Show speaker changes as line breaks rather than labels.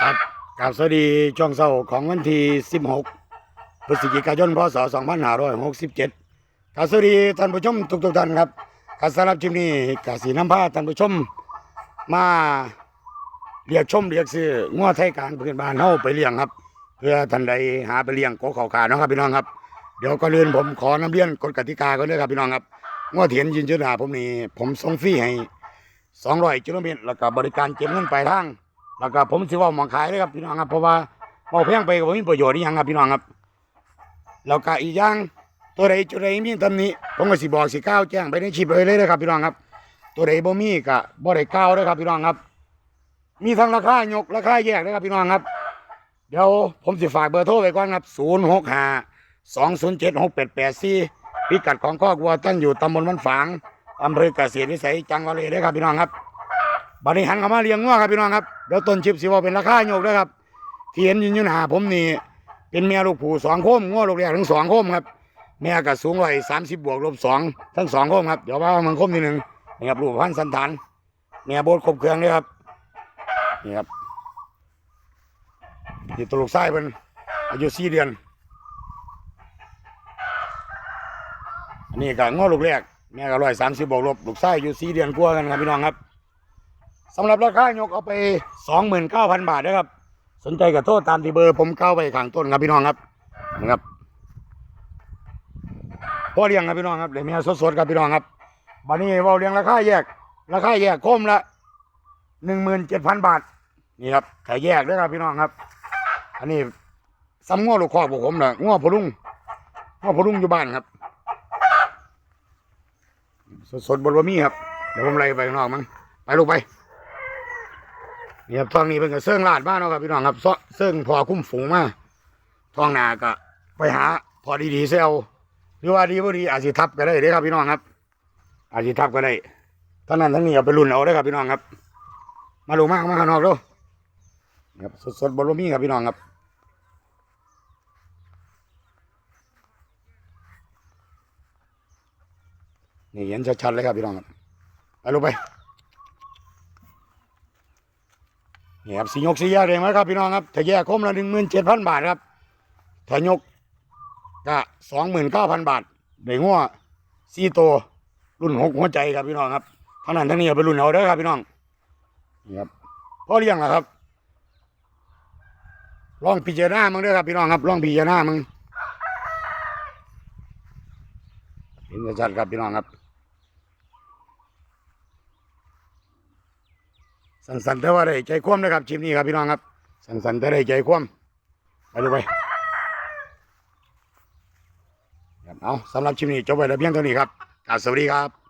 ครับกาบสวัสดีช่วงเช้าของวันที่ 16พฤศจิกายนพศ2567กราบสวัสดีท่านผู้ชมทุกๆท่านครับการสำหรับคลิปนี้กาสีน้ำผ้าท่านผู้ชม มาเรียกชมเรียกซื้อง้อไทยกลางพื้นบ้านเฮาไปเลี้ยงครับ เพื่อท่านใดหาไปเลี้ยงโกเขาขาเนาะครับพี่น้องครับเดี๋ยวก็เรียนผมขอน้ำเรียนกฎกติกาก่อนเด้อครับพี่น้องครับง้อเถียนยืนยืนหาผมนี่ผมส่งฟรีให้200กิโลเมตรแล้วก็บริการเก็บเงินปลายทาง แล้วก็ผมสิเว่าหมองขายเลยครับพี่น้องครับ เพราะว่าเมาแพงไปก็บ่มีประโยชน์อีหยังครับพี่น้องครับ แล้วก็อีกอย่างตัวใดจุดใดมีตำหนิผมก็สิบอกสิกล่าวแจ้งไปในคลิปเลยเลยนะครับพี่น้องครับ ตัวใดบ่มีก็บ่ได้กล่าวเลยครับพี่น้องครับ มีทั้งราคายกราคาแยกเลยครับพี่น้องครับ เดี๋ยวผมสิฝากเบอร์โทรไว้ก่อนครับ065 207 6884พิกัดของครอบครัวตั้งอยู่ตำบลมันฝางอำเภอเกษตรวิสัยจังหวัดเลยเด้อครับพี่น้องครับ บัดนี้หันเข้ามาเลี้ยงงัวครับพี่น้องครับเดี๋ยวต้นชิปสิว่าเป็นราคาโยกด้วยครับที่เห็นยืนยืนหาผมนี่เป็นแม่ลูกผูสองโคมงัวลูกแรกทั้งสองโคมครับแม่ก็สูงร้อยสามสิบบวกลบสองทั้งสองโคมครับเดี๋ยวว่ามันโคมทีหนึ่งนี่ครับลูกพันธ์สันฐานแม่โบดครบเครื่องเลยครับนี่ครับนี่ตัวลูกไส้เป็นอายุสี่เดือนอันนี้ก็งัวลูกแรกแม่ก็ร้อยสามสิบบวกลบลูกไส้อายุสี่เดือนกว่ากันครับพี่น้องครับ สำหรับราคายกเอาไปสองหมื่นเก้าพันบาทนะครับ สนใจกับโทษตามที่เบอร์ผมเก้าไปข้างต้นครับพี่น้องครับนะครับพ่อเลี้ยงครับพี่น้องครับเดี๋ยวมีสดๆครับพี่น้องครับบัดนี้เว่าเลี้ยงราคาแยก ราคาแยกคมละหนึ่งหมื่นเจ็ดพันบาทนี่ครับขายแยกด้วยครับพี่น้องครับ อันนี้ซ้ำง้อลูกคอกพวกผมนะง้อพลุงง้อพลุงอยู่บ้านครับ สดๆบนบะมี่ครับเดี๋ยวผมไล่ไปข้างนอกมั้งไปลูกไป นี่ครับทองนี้เป็นกับเสื่องลาดบ้านเนาะครับพี่น้องครับเซาะเสื่องพอคุ้มฝูงมาทองนาก็ไปหาพอดีๆเซลหรือว่าดีบ่ดีอาจสิทับก็ได้เด้ครับพี่น้องครับ อาจสิทับก็ได้ทั้งนั้นทั้งนี้เอาไปรุ่นเอาได้ครับพี่น้องครับ มาลูมามาข้างนอกดูครับสดๆบนบะมี่ครับพี่น้องครับนี่เห็นชัดๆเลยครับพี่น้องครับไปลูไป นี่ครับสียกสีแยกเองไหมครับพี่น้องครับถ้าแยกคมละหนึ่งหมื่นเจ็ดพันบาทครับถ้ายกก็สองหมื่นเก้าพันบาทได้งัวสี่ตัวรุ่นหกหัวใจครับพี่น้องครับทั้งนั้นทั้งนี้เอาไปรุ่นเอาเด้อครับพี่น้องนี่ครับพ่อเลี้ยงนะครับลองพิจารณามึงด้อครับพี่น้องครับลองพิจารณามึงเห็นชัดครับพี่น้องครับ สันสันๆแต่ว่าได้ใจคว่ำนะครับชิมนี้ครับพี่น้องครับ สันสันๆแต่ได้ใจคว่ำไปดูไปครับเอาสำหรับชิมนี้จบไปแล้วเพียงเท่านี้ครับสวัสดีครับ